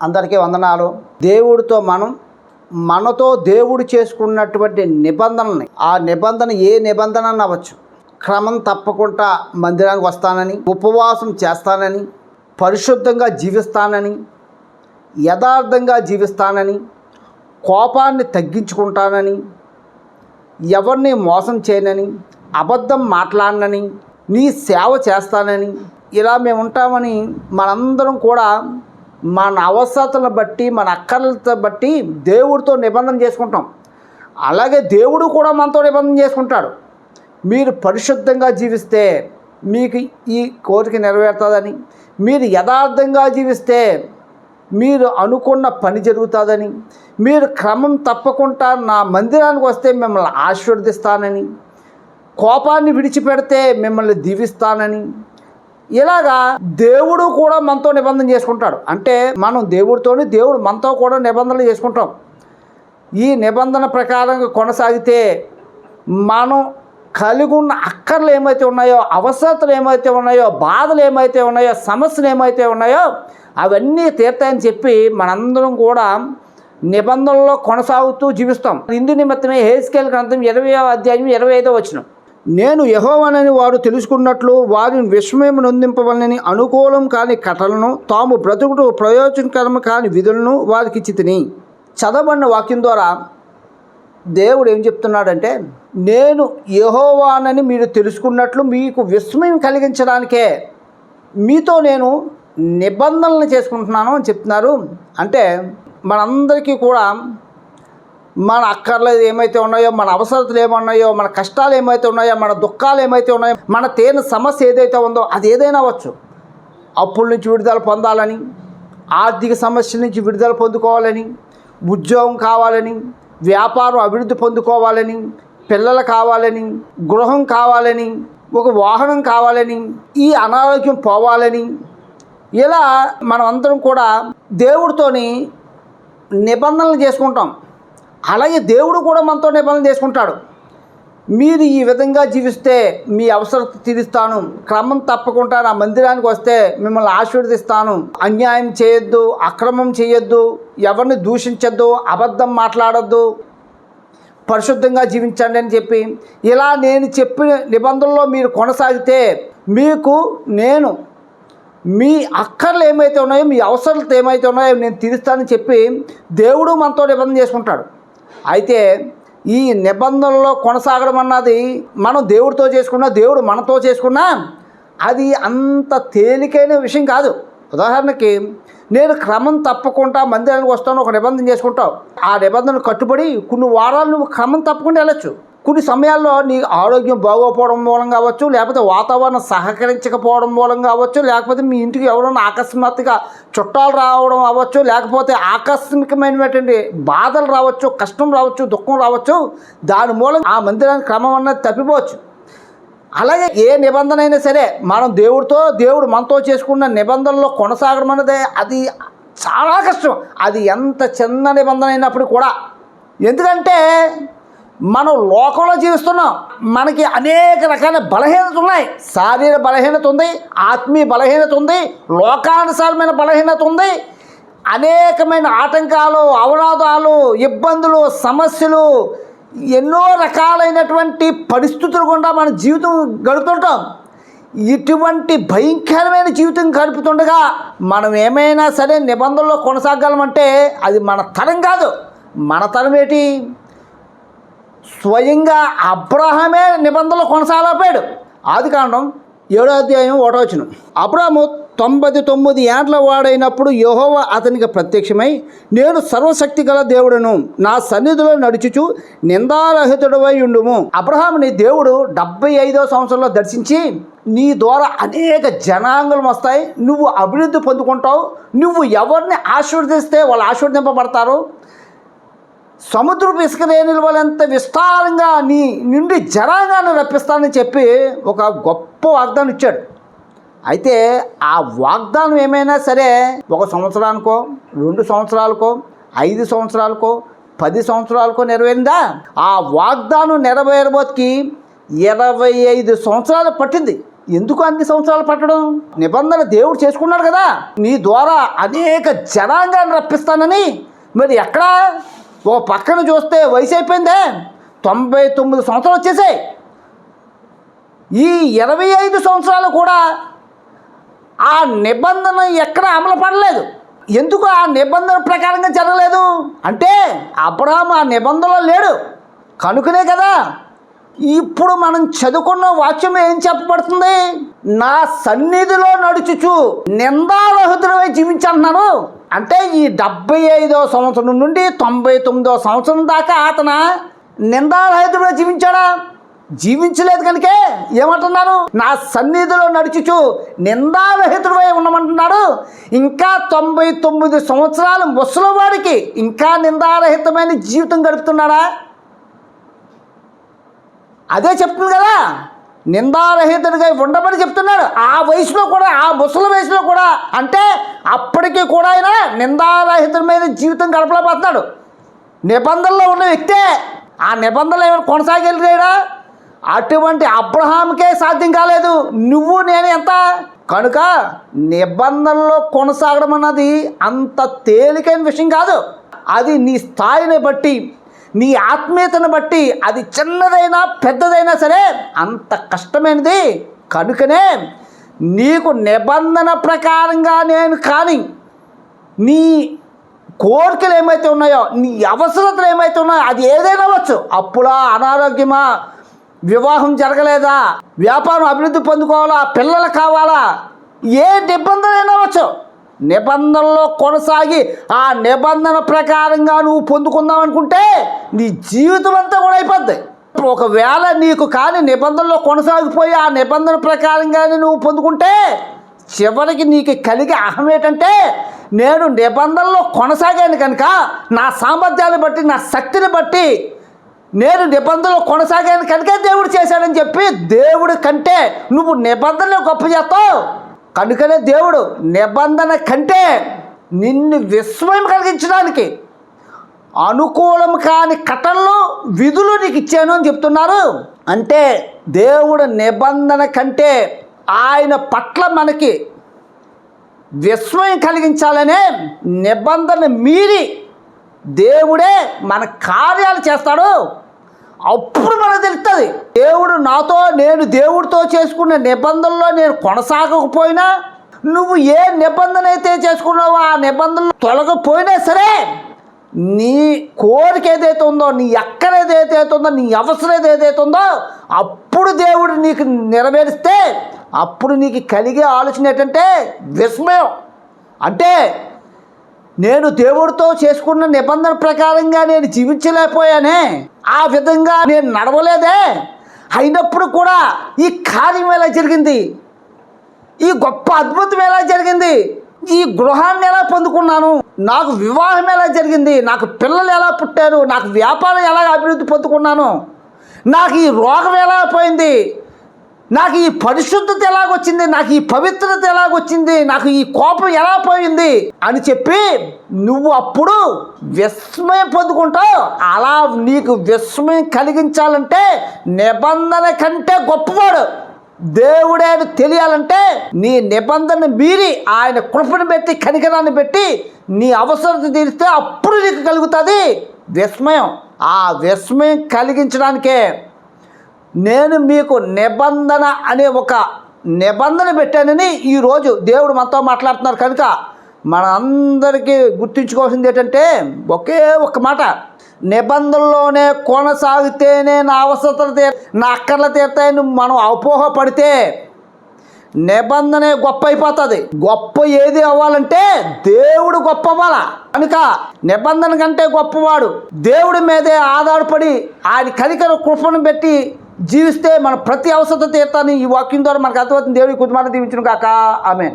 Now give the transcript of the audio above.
అందరికీ వందనాలు. దేవుడితో మనం మనతో దేవుడు చేసుకున్నటువంటి నిబంధనని ఆ నిబంధన ఏ నిబంధన అవ్వచ్చు. క్రమం తప్పకుండా మందిరానికి వస్తానని ఉపవాసం చేస్తానని పరిశుద్ధంగా జీవిస్తానని యథార్థంగా జీవిస్తానని కోపాన్ని తగ్గించుకుంటానని ఎవరిని మోసం చేయనని అబద్ధం మాట్లాడనని నీ సేవ చేస్తానని ఇలా మేము ఉంటామని మనందరం కూడా మన అవసరతలను బట్టి మన అక్కర్లతో బట్టి దేవుడితో నిబంధన చేసుకుంటాం. అలాగే దేవుడు కూడా మనతో నిబంధన చేసుకుంటాడు. మీరు పరిశుద్ధంగా జీవిస్తే మీకు ఈ కోరిక నెరవేరుతుందని మీరు యథార్థంగా జీవిస్తే మీరు అనుకున్న పని జరుగుతుందని మీరు క్రమం తప్పకుండా నా మందిరానికి వస్తే మిమ్మల్ని ఆశీర్వదిస్తానని కోపాన్ని విడిచిపెడితే మిమ్మల్ని దీవిస్తానని ఇలాగా దేవుడు కూడా మనతో నిబంధన చేసుకుంటాడు. అంటే మనం దేవుడితోని దేవుడు మనతో కూడా నిబంధనలు చేసుకుంటాం. ఈ నిబంధన ప్రకారంగా కొనసాగితే మనం కలిగి ఉన్న అక్కర్లు ఏమైతే ఉన్నాయో అవసరతలు ఏమైతే ఉన్నాయో బాధలు ఏమైతే ఉన్నాయో సమస్యలు ఏమైతే ఉన్నాయో అవన్నీ తీర్తాయని చెప్పి మనందరం కూడా నిబంధనలో కొనసాగుతూ జీవిస్తాం. ఇందు నిమిత్తమే హేస్కేల్ గ్రంథం ఇరవై అధ్యాయం ఇరవై ఐదో వచ్చినాం నేను యహోవనని వారు తెలుసుకున్నట్లు వారిని విస్మయం నొందింపవలనని అనుకూలం కాని కథలను తాము బ్రతుకుడు ప్రయోజనకరం కాని విధులను వారికి చితిని చదవబడిన వాక్యం ద్వారా దేవుడు ఏం చెప్తున్నాడంటే నేను యహోవానని మీరు తెలుసుకున్నట్లు మీకు విస్మయం కలిగించడానికే మీతో నేను నిబంధనలు చేసుకుంటున్నాను అని చెప్తున్నారు. అంటే మనందరికీ కూడా మన అక్కర్లేదు ఏమైతే ఉన్నాయో మన అవసరతలు ఏమున్నాయో మన కష్టాలు ఏమైతే ఉన్నాయో మన దుఃఖాలు ఏమైతే ఉన్నాయో మన తేన సమస్య ఏదైతే ఉందో అది ఏదైనా అవ్వచ్చు. అప్పుల నుంచి విడుదల పొందాలని ఆర్థిక సమస్యల నుంచి విడుదల పొందుకోవాలని ఉద్యోగం కావాలని వ్యాపారం అభివృద్ధి పొందుకోవాలని పిల్లలు కావాలని గృహం కావాలని ఒక వాహనం కావాలని ఈ అనారోగ్యం పోవాలని ఇలా మనం అందరం కూడా దేవుడితోని నిబంధనలు చేసుకుంటాం. అలాగే దేవుడు కూడా మనతో నిబంధన చేసుకుంటాడు. మీరు ఈ విధంగా జీవిస్తే మీ అవసరం తీరుస్తాను. క్రమం తప్పకుండా నా మందిరానికి వస్తే మిమ్మల్ని ఆశీర్వదిస్తాను. అన్యాయం చేయొద్దు అక్రమం చేయొద్దు ఎవరిని దూషించొద్దు అబద్ధం మాట్లాడొద్దు. పరిశుద్ధంగా జీవించండి అని చెప్పి ఇలా నేను చెప్పిన నిబంధనలో మీరు కొనసాగితే మీకు నేను మీ అక్కర్లు ఏమైతే ఉన్నాయో మీ అవసరాలు ఏమైతే ఉన్నాయో నేను తీరుస్తానని చెప్పి దేవుడు మనతో నిబంధన చేసుకుంటాడు. అయితే ఈ నిబంధనలో కొనసాగడం అన్నది మనం దేవుడితో చేసుకున్నా దేవుడు మనతో చేసుకున్నా అది అంత తేలికైన విషయం కాదు. ఉదాహరణకి నేను క్రమం తప్పకుండా మందిరానికి వస్తాను ఒక నిబంధన చేసుకుంటావు. ఆ నిబంధన కట్టుబడి కొన్ని వారాలు నువ్వు క్రమం తప్పకుండా వెళ్ళొచ్చు. కొన్ని సమయాల్లో నీ ఆరోగ్యం బాగోపోవడం మూలం కావచ్చు లేకపోతే వాతావరణం సహకరించకపోవడం మూలం కావచ్చు లేకపోతే మీ ఇంటికి ఎవరైనా అకస్మాత్తుగా చుట్టాలు రావడం అవ్వచ్చు లేకపోతే ఆకస్మికమైనటువంటి బాధలు రావచ్చు కష్టం రావచ్చు దుఃఖం రావచ్చు దాని మూలం ఆ మందిరానికి క్రమం అన్నది తప్పిపోవచ్చు. అలాగే ఏ నిబంధన అయినా సరే మనం దేవుడితో దేవుడు మనతో చేసుకున్న నిబంధనలో కొనసాగడం అన్నదే అది చాలా కష్టం. అది ఎంత చిన్న నిబంధన అయినప్పుడు కూడా. ఎందుకంటే మనం లోకంలో జీవిస్తున్నాం. మనకి అనేక రకాల బలహీనత ఉన్నాయి. శారీర బలహీనత ఉంది ఆత్మీయ బలహీనత ఉంది లోకానుసారమైన బలహీనత ఉంది. అనేకమైన ఆటంకాలు అవరోధాలు ఇబ్బందులు సమస్యలు ఎన్నో రకాలైనటువంటి పరిస్థితులు గుండా మన జీవితం గడుపుతుంటాం. ఇటువంటి భయంకరమైన జీవితం గడుపుతుండగా మనం ఏమైనా సరే నిబంధనలో కొనసాగలమంటే అది మన తరం కాదు. మన తరం ఏంటి? స్వయంగా అబ్రహమే నిబంధనలు కొనసాగలేపాడు. ఆది కాండం ఏడో అధ్యాయం ఒకటో అబ్రాము తొంభై తొమ్మిది ఏండ్ల వాడైనప్పుడు యహోవ అతనికి ప్రత్యక్షమై నేను సర్వశక్తి గల దేవుడను నా సన్నిధిలో నడుచుచు నిందారహితుడవై ఉండుము. అబ్రహాముని దేవుడు డెబ్బై ఐదో సంవత్సరంలో దర్శించి నీ ద్వారా అనేక జనాంగులు వస్తాయి. నువ్వు అభివృద్ధి పొందుకుంటావు. నువ్వు ఎవరిని ఆశీర్వదిస్తే వాళ్ళు ఆశీర్వదింపబడతారు? సముద్రపు ఇసుక రేణుల వలంత విస్తారంగా నీ నుండి జనాంగాన్ని రప్పిస్తానని చెప్పి ఒక గొప్ప వాగ్దానం ఇచ్చాడు. అయితే ఆ వాగ్దానం ఏమైనా సరే ఒక సంవత్సరానికో రెండు సంవత్సరాలకో ఐదు సంవత్సరాలకో పది సంవత్సరాలకో నెరవేరిందా? ఆ వాగ్దానం నెరవేరబోతుకి ఇరవై ఐదు సంవత్సరాలు పట్టింది. ఎందుకు అన్ని సంవత్సరాలు పట్టడం? నిబంధన దేవుడు చేసుకున్నాడు కదా. నీ ద్వారా అనేక జనాంగాన్ని రప్పిస్తానని. మరి ఎక్కడా? ఓ పక్కన చూస్తే వయసు అయిపోయిందే. తొంభై తొమ్మిది సంవత్సరాలు వచ్చేసాయి. ఈ ఇరవై ఐదు సంవత్సరాలు కూడా ఆ నిబంధన ఎక్కడ అమలు పడలేదు. ఎందుకు ఆ నిబంధన ప్రకారంగా జరగలేదు? అంటే అబ్రహాం ఆ నిబంధనలో లేడు. కనుకనే కదా ఇప్పుడు మనం చదువుకున్న వాక్యం ఏం చెప్పబడుతుంది? నా సన్నిధిలో నడుచుచు నిందారహితుడమై జీవించంటున్నాను. అంటే ఈ డెబ్బై ఐదో సంవత్సరం నుండి తొంభై తొమ్మిదో సంవత్సరం దాకా అతను నిందారహితుడుగా జీవించాడా? జీవించలేదు కనుకే ఏమంటున్నారు? నా సన్నిధిలో నడుచుచు నిందారహితుడై ఉండమంటున్నాడు. ఇంకా తొంభై తొమ్మిది సంవత్సరాలు ముసలివాడికి ఇంకా నిందారహితమైన జీవితం గడుపుతున్నాడా? అదే చెప్తుంది కదా. నిందారహితుడిగా ఉండమని చెప్తున్నాడు. ఆ వయసులో కూడా ఆ ముసలి వయసులో కూడా. అంటే అప్పటికి కూడా ఆయన నిందారహితమైన జీవితం గడపలేకపోతున్నాడు. నిబంధనలో ఉన్న వ్యక్తే ఆ నిబంధనలు ఏమైనా కొనసాగలిగాడా అటువంటి అబ్రహాంకే సాధ్యం కాలేదు. నువ్వు నేను ఎంత? కనుక నిబంధనలో కొనసాగడం అన్నది అంత తేలికైన విషయం కాదు. అది నీ స్థాయిని బట్టి నీ ఆత్మీయతను బట్టి అది చిన్నదైనా పెద్దదైనా సరే అంత కష్టమైనది కనుకనే నీకు నిబంధన ప్రకారంగా నేను కానీ నీ కోరికలు ఏమైతే ఉన్నాయో నీ అవసరతలు ఏమైతే ఉన్నాయో అది ఏదైనా అవ్వచ్చు. అప్పులా అనారోగ్యమా? వివాహం జరగలేదా? వ్యాపారం అభివృద్ధి పొందుకోవాలా? పిల్లలు కావాలా? ఏ నిబంధన అయినా అవ్వచ్చు. నిబంధనలో కొనసాగి ఆ నిబంధన ప్రకారంగా నువ్వు పొందుకుందాం అనుకుంటే నీ జీవితం అంతా కూడా అయిపోద్ది. ఒకవేళ నీకు కానీ నిబంధనలో కొనసాగిపోయి ఆ నిబంధన ప్రకారంగానే నువ్వు పొందుకుంటే చివరికి నీకు కలిగే అహం ఏంటంటే నేను నిబంధనలో కొనసాగాను కనుక నా సామర్థ్యాన్ని బట్టి నా శక్తిని బట్టి నేను నిబంధనలు కొనసాగాను కనుక దేవుడు చేశాడని చెప్పి దేవుడి కంటే నువ్వు నిబంధనలు గొప్ప చేస్తావు. కనుకనే దేవుడు నిబంధన కంటే నిన్ను విస్మయం కలిగించడానికి అనుకూలం కాని కటల్లో విధులు నీకు ఇచ్చాను అని చెప్తున్నారు. అంటే దేవుడు నిబంధన కంటే ఆయన పట్ల మనకి విస్మయం కలిగించాలనే నిబంధన మీరి దేవుడే మన కార్యాలు చేస్తాడు. అప్పుడు మనకు తెలుస్తుంది దేవుడు నాతో నేను దేవుడితో చేసుకున్న నిబంధనలో నేను కొనసాగకపోయినా నువ్వు ఏ నిబంధన అయితే చేసుకున్నావో ఆ నిబంధనలు తొలగపోయినా సరే నీ కోరిక ఏదైతే ఉందో నీ ఎక్కడ ఏదైతే ఉందో నీ అవసరం ఏదైతే ఉందో అప్పుడు దేవుడు నీకు నెరవేరిస్తే అప్పుడు నీకు కలిగే ఆలోచన ఏంటంటే విస్మయం. అంటే నేను దేవుడితో చేసుకున్న నిబంధన ప్రకారంగా నేను జీవించలేకపోయానే. ఆ విధంగా నేను నడవలేదే. అయినప్పుడు కూడా ఈ కార్యం ఎలా జరిగింది? ఈ గొప్ప అద్భుతం ఎలా జరిగింది? ఈ గృహాన్ని ఎలా పొందుకున్నాను? నాకు వివాహం ఎలా జరిగింది? నాకు పిల్లలు ఎలా పుట్టారు? నాకు వ్యాపారం ఎలా అభివృద్ధి పొందుకున్నాను? నాకు ఈ రోగం ఎలా పోయింది? నాకు ఈ పరిశుద్ధత ఎలాగొచ్చింది? నాకు ఈ పవిత్రత ఎలాగొచ్చింది? నాకు ఈ కోపం ఎలా పోయింది? అని చెప్పి నువ్వు అప్పుడు విస్మయం పొందుకుంటావు. అలా నీకు విస్మయం కలిగించాలంటే నిబంధన కంటే గొప్పవాడు. దేవుడే తెలియాలంటే నీ నిబంధన మీరి ఆయన కృపను పెట్టి కనికరాన్ని పెట్టి నీ అవసరత తీరిస్తే అప్పుడు నీకు కలుగుతుంది విస్మయం. ఆ విస్మయం కలిగించడానికే నేను మీకు నిబంధన అనే ఒక నిబంధన పెట్టానని ఈరోజు దేవుడు మనతో మాట్లాడుతున్నారు. కనుక మనందరికీ గుర్తించుకోవాల్సింది గుర్తుంచుకోవాల్సింది ఏంటంటే ఒకే ఒక మాట. నిబంధనలోనే కొనసాగితేనే నా అవసరతలు తీ నా అక్కర్లు తీరుతాయని మనం అపోహపడితే నిబంధనే గొప్ప అయిపోతుంది. గొప్ప ఏది అవ్వాలంటే దేవుడు గొప్ప అవ్వాల. కనుక నిబంధన కంటే గొప్పవాడు దేవుడి మీదే ఆధారపడి ఆయన కలికల కృపను పెట్టి జీవిస్తే మన ప్రతి అవసరత తీర్థాన్ని ఈ వాక్యం ద్వారా మనకు అర్థమవుతుంది. దేవుడి కుటుంబాన్ని దీవించిన కాక ఆమె